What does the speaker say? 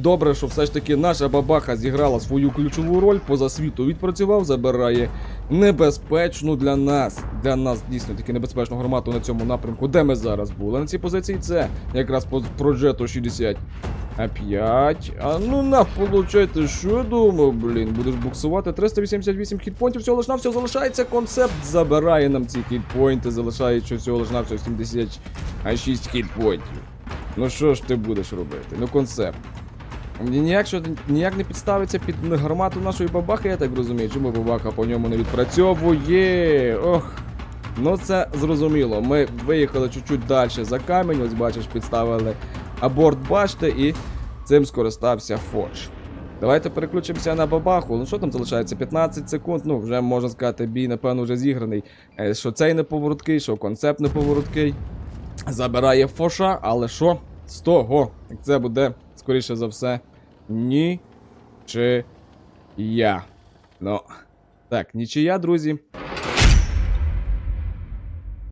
Добре, що все ж таки наша бабаха зіграла свою ключову роль, поза світу відпрацював, забирає небезпечну для нас, для нас дійсно таки небезпечну гармату на цьому напрямку, де ми зараз були. На цій позиції це якраз по проджету 60. А 5. А ну на, получайте, що думав, блін, будеш буксувати. 388 хітпоінтів, всього лиш на всього залишається. Концепт забирає нам ці хітпоінти, залишаючи всього лиш на всього 76 хітпоінтів. Ну що ж ти будеш робити? Ну концепт. Ніяк, що, ніяк не підставиться під гармату нашої бабахи, я так розумію. Чому бабаха по ньому не відпрацьовує? Ох. Ну це зрозуміло. Ми виїхали чуть-чуть далі за камінь, ось бачиш, підставили аборт башти і цим скористався Фодж. Давайте переключимося на бабаху. Ну що там залишається? 15 секунд. Ну, вже можна сказати, бій, напевно, вже зіграний. Е, Що цей неповоротки, що концепт неповоротки. Забирає Фоша, але що? З того, як це буде, скоріше за все, ні чи я. Ну, так, нічия, друзі.